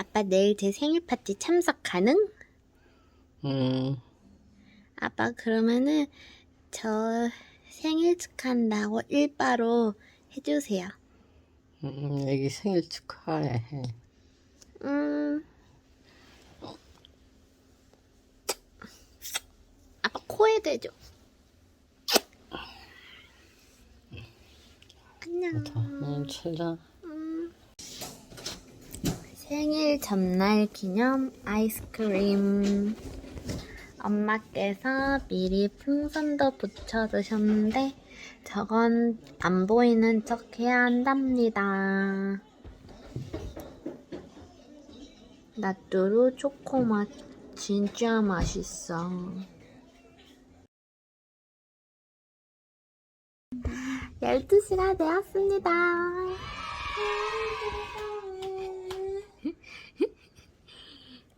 아빠 내일 제 생일 파티 참석 가능? 음, 아빠 그러면은 저 생일 축하한다고 일바로 해주세요. 음, 애기 생일 축하해. 음. 아빠 코에 대줘. 안녕. 자, 음, 찾아. 음. 생일 전날 기념 아이스크림. 엄마께서 미리 풍선도 붙여두셨는데 저건 안 보이는 척 해야 한답니다. 나뚜루 초코 맛 진짜 맛있어. 열두 시가 되었습니다.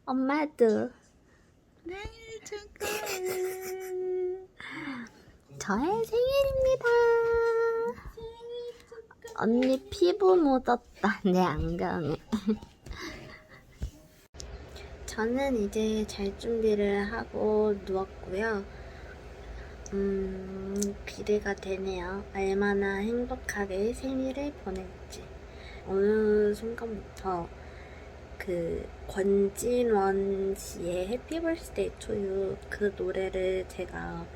엄마도 생일 축하해. 저의 생일입니다. 언니 피부 묻었다 내 안경에. 저는 이제 잘 준비를 하고 누웠고요. 음, 기대가 되네요. 얼마나 행복하게 생일을 보낼지. 어느 순간부터 그 권진원 씨의 해피 벌스데이 투유 그 노래를 제가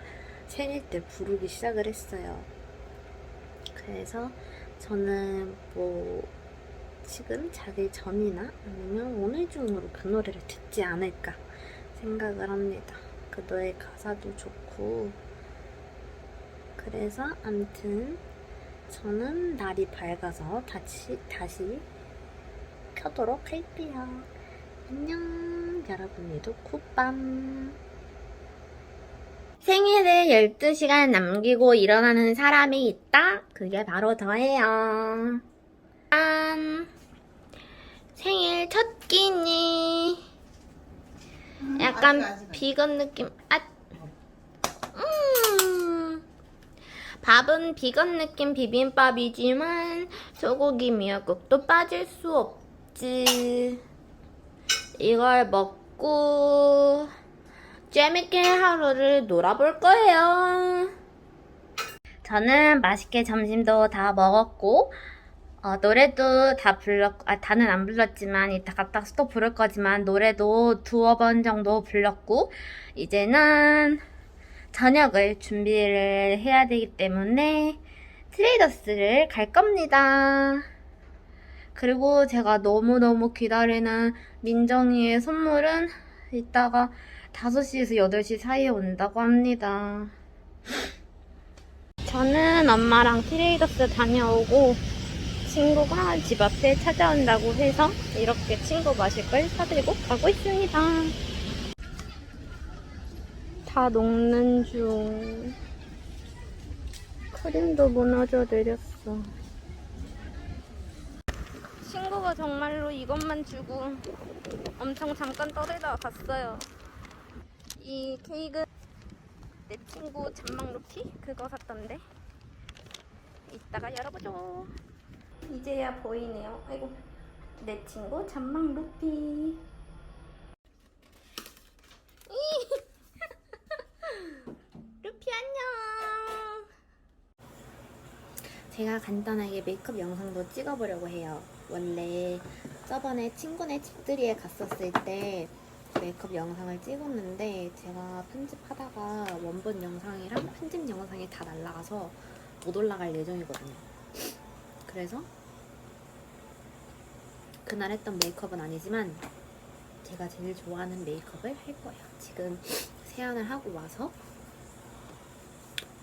생일 때 부르기 시작을 했어요. 그래서 저는 뭐 지금 자기 전이나 아니면 오늘 중으로 그 노래를 듣지 않을까 생각을 합니다. 그 노래 가사도 좋고 그래서 암튼 저는 날이 밝아서 다시 다시 켜도록 할게요. 안녕 여러분들도 굿밤 생일을 12시간 남기고 일어나는 사람이 있다? 그게 바로 저예요. 짠! 생일 첫 끼니. 약간 비건 느낌. 아, 음. 밥은 비건 느낌 비빔밥이지만 소고기 미역국도 빠질 수 없 지. 이걸 먹고 재밌게 하루를 놀아볼 거예요. 저는 맛있게 점심도 다 먹었고 어, 노래도 다 불렀고, 아, 다는 안 불렀지만, 이따 갔다 또 부를 거지만, 노래도 두어 번 정도 불렀고, 이제는 저녁을 준비를 해야 되기 때문에, 트레이더스를 갈 겁니다. 그리고 제가 너무너무 기다리는 민정이의 선물은 이따가 5시에서 8시 사이에 온다고 합니다. 저는 엄마랑 트레이더스 다녀오고, 친구가 집 앞에 찾아온다고 해서 이렇게 친구 마실 걸 사들고 가고 있습니다. 다 녹는 중. 크림도 무너져 내렸어. 친구가 정말로 이것만 주고 엄청 잠깐 떠들다가 갔어요. 이 케이크 내 친구 잔망 루피 그거 샀던데. 이따가 열어보죠. 이제야 보이네요. 아이고, 내 친구 잔망 루피. 루피 안녕. 제가 간단하게 메이크업 영상도 찍어보려고 해요. 원래 저번에 친구네 집들이에 갔었을 때 메이크업 영상을 찍었는데 제가 편집하다가 원본 영상이랑 편집 영상이 다 날라가서 못 올라갈 예정이거든요. 그래서 그날 했던 메이크업은 아니지만 제가 제일 좋아하는 메이크업을 할 거예요. 지금 세안을 하고 와서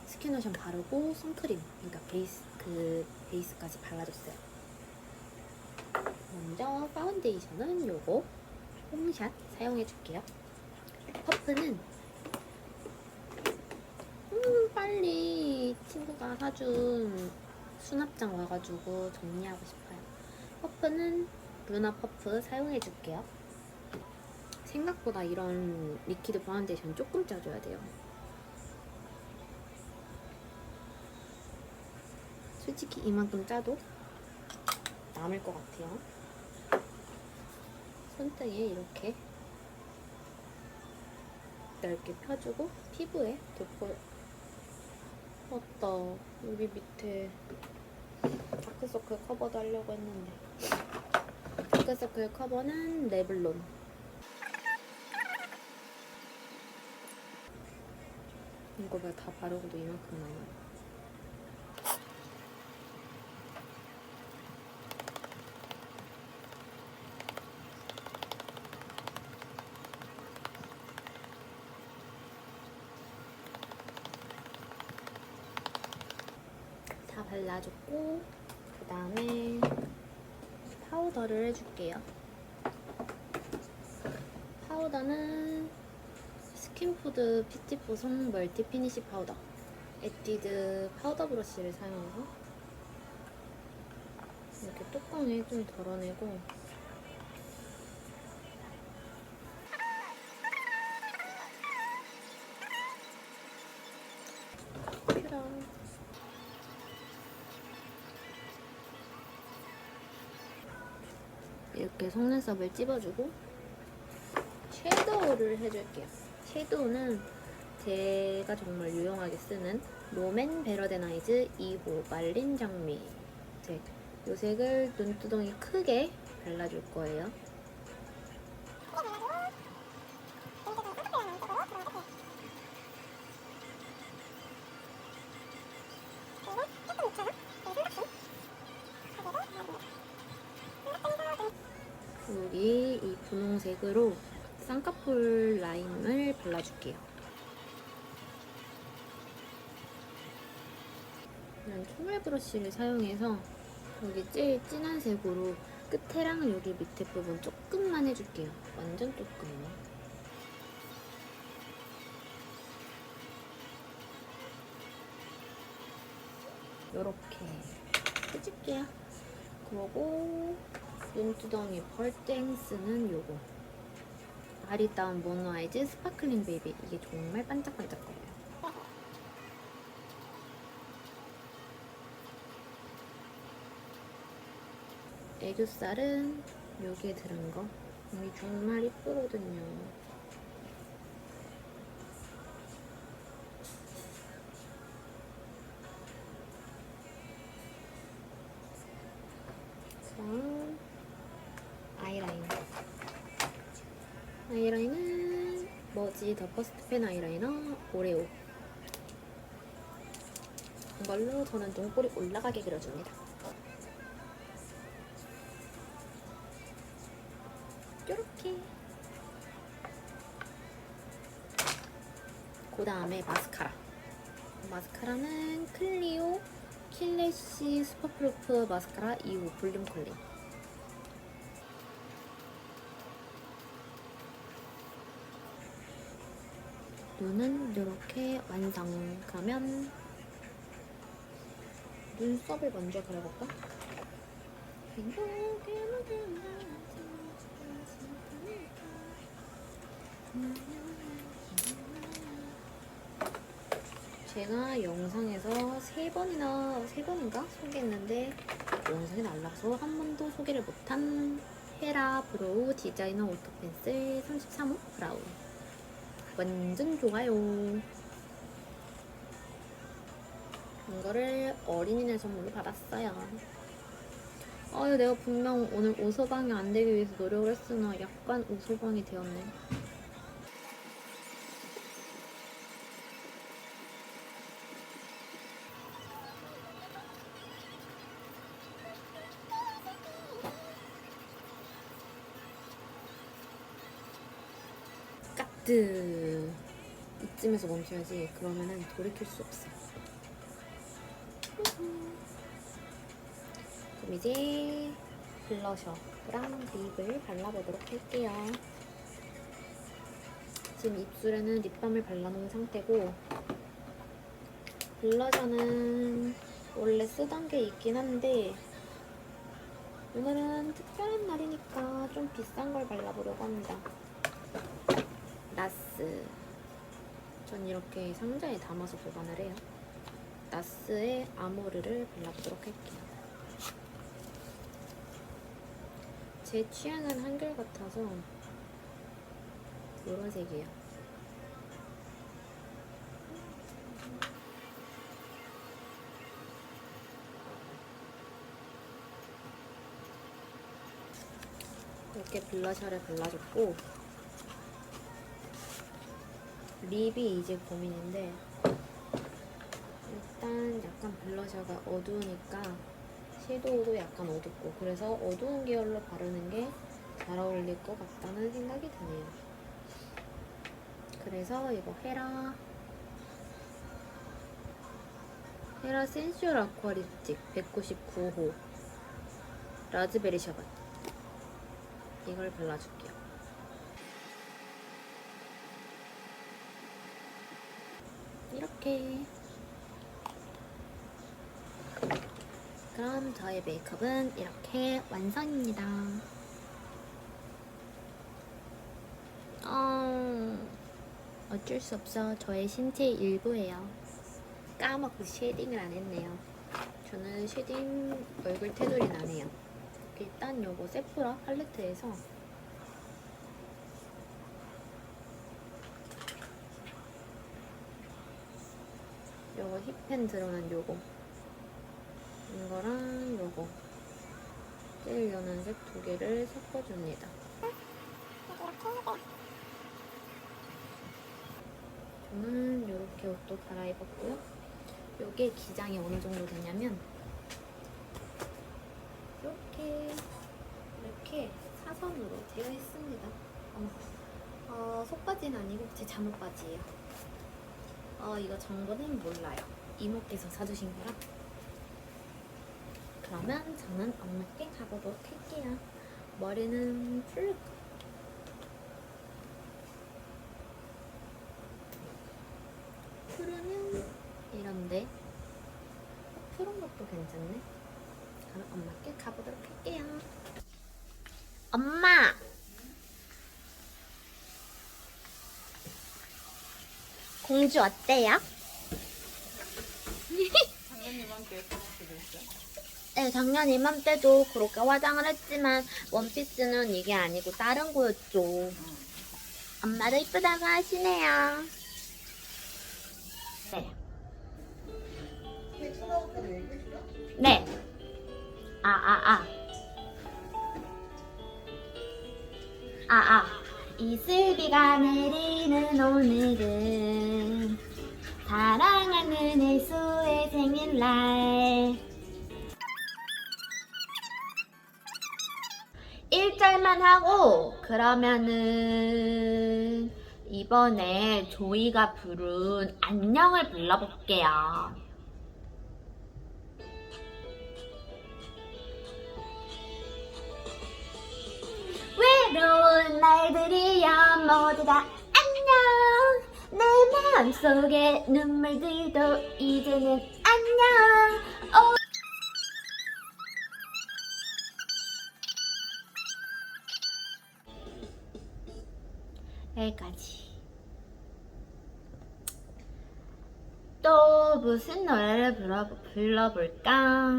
스킨로션 바르고 선크림, 그러니까 베이스 그 베이스까지 발라줬어요. 먼저 파운데이션은 요거 홈샷 사용해 줄게요. 퍼프는 음 빨리 친구가 사준 수납장 와가지고 정리하고 싶어요. 퍼프는 루나 퍼프 사용해 줄게요. 생각보다 이런 리퀴드 파운데이션 조금 짜줘야 돼요. 솔직히 이만큼 짜도 남을 것 같아요. 손등에 이렇게 넓게 펴주고 피부에 돋보 맞다. 여기 밑에 다크서클 커버도 하려고 했는데. 다크서클 커버는 레블론. 이거 봐, 다 바르고도 이만큼. 다 발라줬고, 그 다음에 파우더를 해줄게요. 파우더는 스킨푸드 피티포송 멀티 피니시 파우더 에뛰드 파우더 브러쉬를 사용해서 이렇게 뚜껑에 좀 덜어내고 이렇게 속눈썹을 찝어주고 섀도우를 해줄게요. 섀도우는 제가 정말 유용하게 쓰는 롬앤 베러덴아이즈 2호 말린 장미 색. 이 색을 눈두덩이 크게 발라줄 거예요. 브러쉬를 사용해서 여기 제일 진한 색으로 끝에랑 여기 밑에 부분 조금만 해줄게요. 완전 조금만. 요렇게 해줄게요. 그러고 눈두덩이 펄땡 쓰는 요거 아리따운 모노 아이즈 스파클링 베이비 이게 정말 반짝반짝거려요 애교살은 여기에 들은 거? 여기 정말 이쁘거든요. 그럼 아이라이너 아이라이너는 머지? 더 퍼스트 펜 아이라이너? 오레오. 이걸로 저는 눈꼬리 올라가게 그려줍니다 다음에 마스카라 마스카라는 클리오 킬래시 슈퍼프루프 마스카라 2호 볼륨 컬링 눈은 이렇게 완성. 그러면 눈썹을 먼저 그려볼까? 제가 영상에서 세 번이나 세 번인가 소개했는데 영상이 날라서 한 번도 소개를 못한 헤라 브로우 디자이너 오토 펜슬 33호 브라운 완전 좋아요. 이거를 어린이날 선물로 받았어요. 아유, 내가 분명 오늘 오소방이 안 되기 위해서 노력을 했으나 약간 오소방이 되었네. 까뜨. 이쯤에서 멈춰야지. 그러면은 돌이킬 수 없어. 그럼 이제 블러셔랑 립을 발라보도록 할게요. 지금 입술에는 립밤을 발라놓은 상태고 블러셔는 원래 쓰던 게 있긴 한데 오늘은 특별한 날이니까 좀 비싼 걸 발라보려고 합니다. 나스. 전 이렇게 상자에 담아서 보관을 해요. 나스의 아모르를 발라보도록 할게요. 제 취향은 한결 같아서 노란색이에요. 이렇게 블러셔를 발라줬고 립이 이제 고민인데 일단 약간 블러셔가 어두우니까 섀도우도 약간 어둡고 그래서 어두운 계열로 바르는 게 잘 어울릴 것 같다는 생각이 드네요. 그래서 이거 헤라 헤라 센슈얼 아쿠아 립스틱 199호 라즈베리 샤벳 이걸 발라줄게요. 이렇게 그럼 저의 메이크업은 이렇게 완성입니다. 어, 어쩔 수 없어. 저의 신체의 일부예요. 까먹고 쉐딩을 안 했네요. 저는 쉐딩 얼굴 테두리는 안 해요. 일단 요거 세프라 팔레트에서 요거 힙 펜 들어간 요거 이거랑 요거 제일 연한 색 두 개를 섞어줍니다. 저는 이렇게 옷도 갈아입었고요. 요게 기장이 어느 정도 되냐면 이렇게 이렇게 사선으로 되어 있습니다. 어, 어, 속바지는 아니고 제 잠옷 바지예요. 어, 이거 정보는 몰라요. 이모께서 사주신 거라. 그러면 저는 엄마께 가보도록 할게요. 머리는 풀까? 푸르면 이런데 어, 푸른 것도 괜찮네. 그럼 엄마께 가보도록 할게요. 엄마! 공주 어때요? 네, 작년 이맘때도 그렇게 화장을 했지만 원피스는 이게 아니고 다른 거였죠. 엄마도 이쁘다고 하시네요. 네. 네. 아, 아, 아. 아, 아. 이슬비가 내리는 오늘은 사랑하는 혜수의 생일날. 1절만 하고 그러면은 이번에 조이가 부른 안녕을 불러볼게요. 외로운 날들이여 모두 다 내 마음속에 눈물들도 이제는 안녕. 오. 여기까지. 또 무슨 노래를 불러, 불러볼까?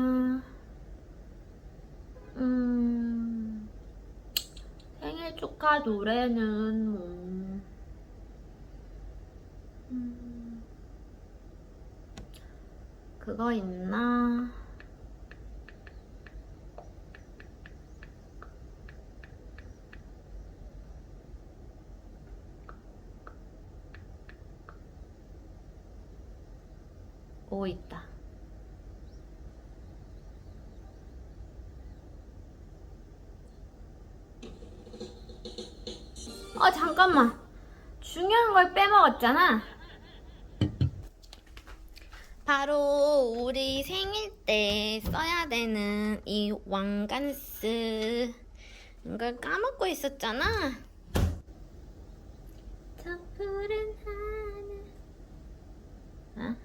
음 생일 축하 노래는 뭐 음, 그거 있나? 오 있다. 어 잠깐만 중요한 걸 빼먹었잖아 바로 우리 생일 때 써야 되는 이 왕관스 이걸 까먹고 있었잖아 저 푸른 하늘 어?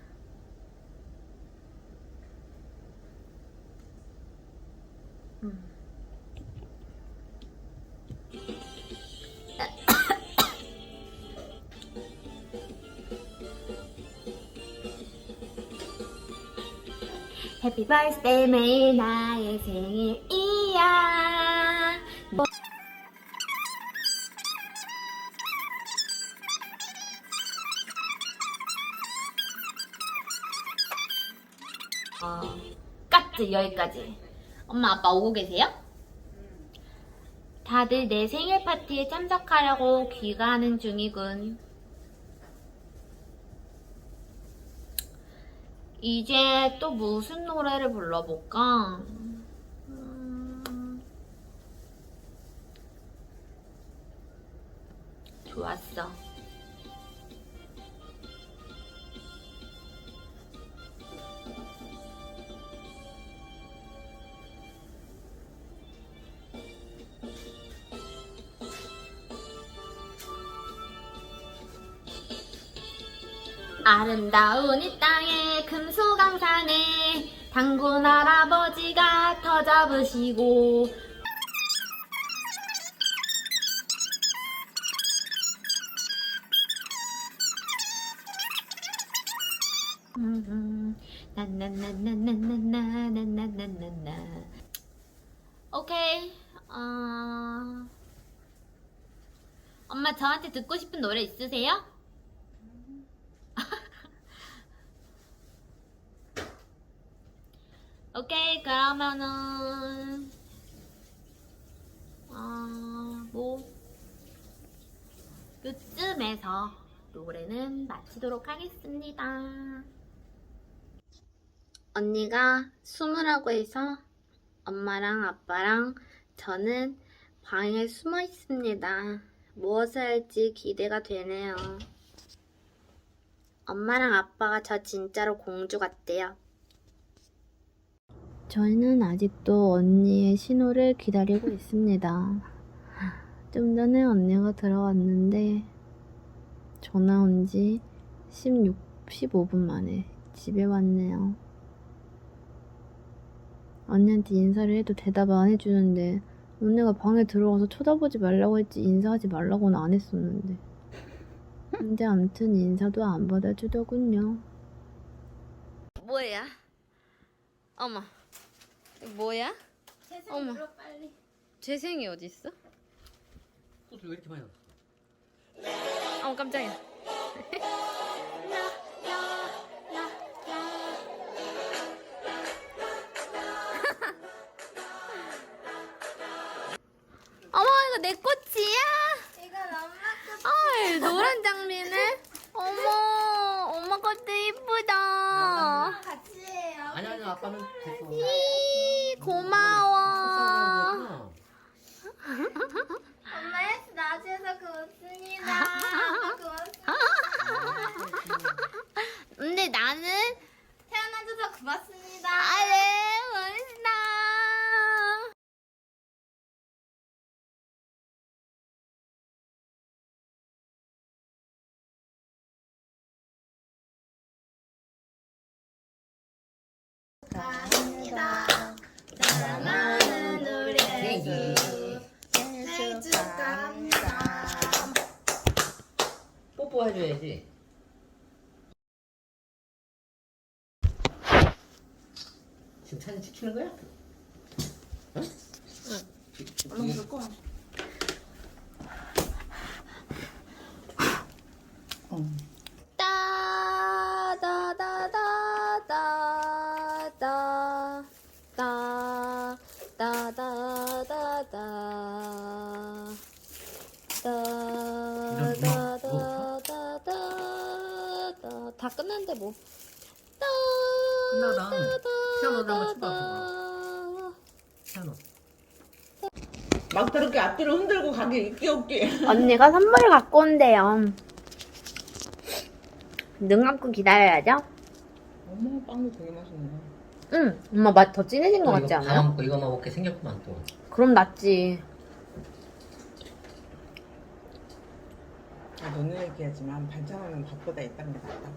음. 해피 버스데이 매일 나의 생일이야. 뭐- 어, 까지 여기까지. 엄마 아빠 오고 계세요? 다들 내 생일 파티에 참석하려고 귀가하는 중이군. 이제 또 무슨 노래를 불러볼까? 음, 좋았어. 아름다운 이 땅에 금수강산에 당군 할아버지가 터 잡으시고 나나나나나나나나나나나나 오케이 어... 엄마 저한테 듣고 싶은 노래 있으세요? 오케이 그러면은 어뭐 요쯤에서 노래는 마치도록 하겠습니다. 언니가 숨으라고 해서 엄마랑 아빠랑 저는 방에 숨어 있습니다. 무엇을 할지 기대가 되네요. 엄마랑 아빠가 저 진짜로 공주 같대요. 저희는 아직도 언니의 신호를 기다리고 있습니다. 좀 전에 언니가 들어왔는데 전화 온 지 16, 15분 만에 집에 왔네요. 언니한테 인사를 해도 대답 안 해주는데 언니가 방에 들어가서 쳐다보지 말라고 했지 인사하지 말라고는 안 했었는데 근데 암튼 인사도 안 받아주더군요. 뭐야? 어머 뭐야? 어머 빨리. 재생이 어디 있어? 꽃을 왜 이렇게 많이 넣어? 어머 깜짝이야. 어머 이거 내 꽃이야? 이건 엄마 아 노란 장미네. 어머 엄마 것도 이쁘다. 같이 해요. 아니 아니 아빠는 됐 해줘야지. 지금 사진 찍히는 거야? 응? 응. 얼른 볼 거야. 막 저렇게 앞뒤로 흔들고 가기 있기 없기. 언니가 선물을 갖고 온대요. 눈 감고 기다려야죠. 어머, 빵도 되게 맛있네. 응, 엄마 맛 더 진해진 것 같지 이거 다 않아요? 먹고 이거만 먹게 생겼구만 또. 그럼 낫지. 아, 너는 얘기하지만 반찬하면 밥보다 있다는 게 낫다.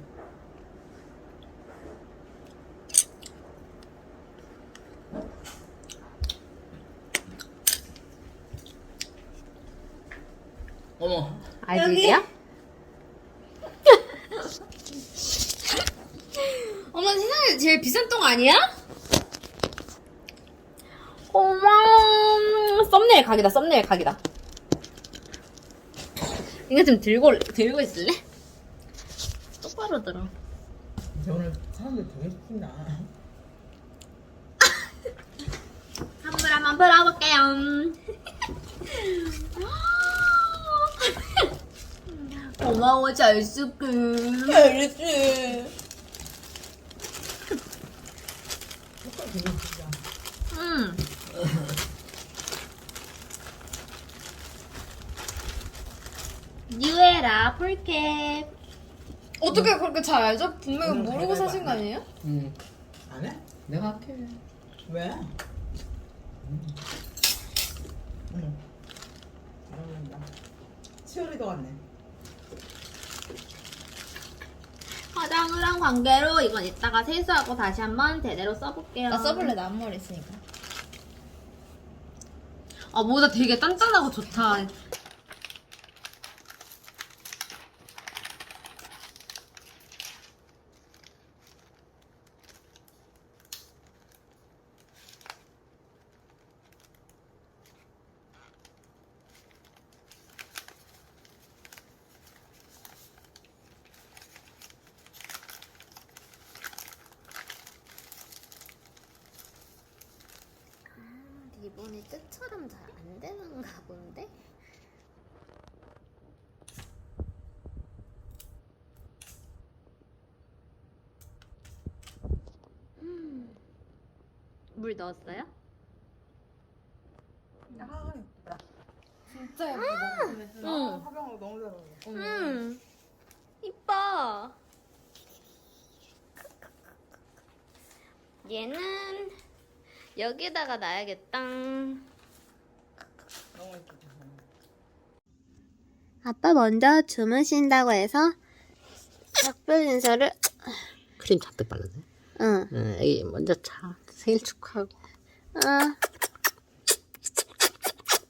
어머. 알지야? 어머 세상에 제일 비싼 똥 아니야? 어머 썸네일 각이다 썸네일 각이다 이거 좀 들고 들고 있을래? 똑바로 들어 오늘 사람들 되게 시킨다. 한번 불어볼게요. 고마워 잘 쓸게. 알겠지. 음. 뉴에라 폴캡. 어떻게 그렇게 잘 알죠? 분명히 음, 모르고 사신 거. 아니에요? 응. 안 해? 내가 할게. 왜? 응. 응. 잘한다. 치어리더 같네. 한 관계로 이건 이따가 세수하고 다시 한번 제대로 써볼게요. 나 써볼래 나 앞머리 있으니까. 아 모자 되게 단단하고 좋다. 리본이 뜻처럼 잘 안 되는가 본데? 음. 물 넣었어요? 진짜 예쁘다. 응. 화병으로 너무 잘 어울려. 음. 이뻐. 얘는 여기다가 놔야겠다. 너무 예쁘다. 아빠 먼저 주무신다고 해서 작별 인사를 크림 잔뜩 발랐네. 응. 응, 애기 먼저 자. 생일 축하하고. 아.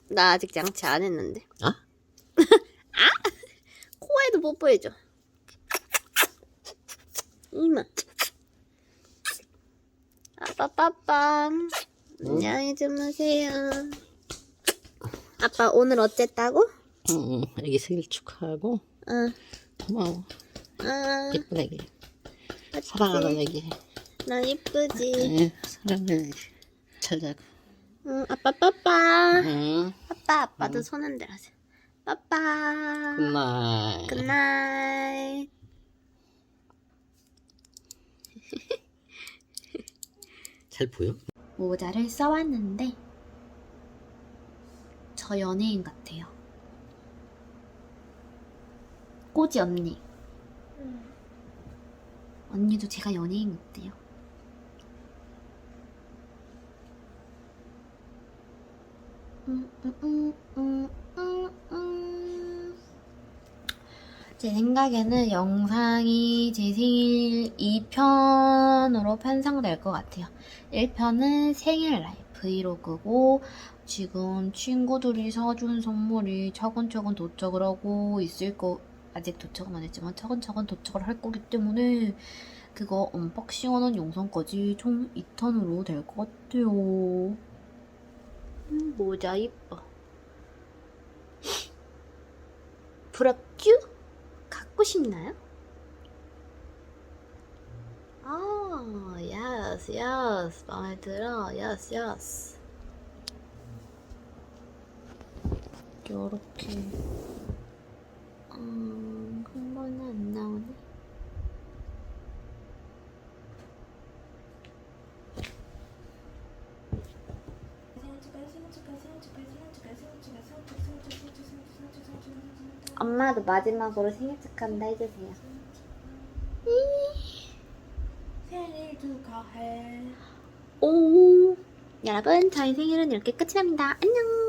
나 아직 양치 안 했는데. 어? 아? 코에도 뽀뽀해줘. 이마. 아빠 빠빠. 안녕히 주무세요. 아빠 오늘 어쨌다고? 응, 응. 애기 생일 축하하고. 응. 고마워. 아, 예쁜 애기. 사랑하는 애기. 나 이쁘지. 응, 잘 자고. 응, 아빠 빠빠. 응. 아빠, 아빠도 손 흔들어줘. 빠빠. 굿나잇. 굿나잇. 잘 보여? 모자를 써왔는데 저 연예인 같아요. 꼬지 언니. 언니도 제가 연예인 같대요. 음, 음, 음, 음, 음, 음. 제 생각에는 영상이 제 생일 2편으로 편성될 것 같아요. 1편은 생일 라이브 브이로그고 지금 친구들이 사준 선물이 차근차근 도착을 하고 있을 거 아직 도착은 안 했지만 차근차근 도착을 할 거기 때문에 그거 언박싱하는 영상까지 총 2탄으로 될 것 같아요. 음, 모자 이뻐. 부럽쥬? 갖고 싶나요? 아, 예스, 예스. 마음에 들어. 예스, 예스. 요렇게. 음, 한 번은 안 나오네. 엄마도 마지막으로 생일 축하한다 해주세요. 생일 축하해. 오. 여러분, 저희 생일은 이렇게 끝이 납니다. 안녕.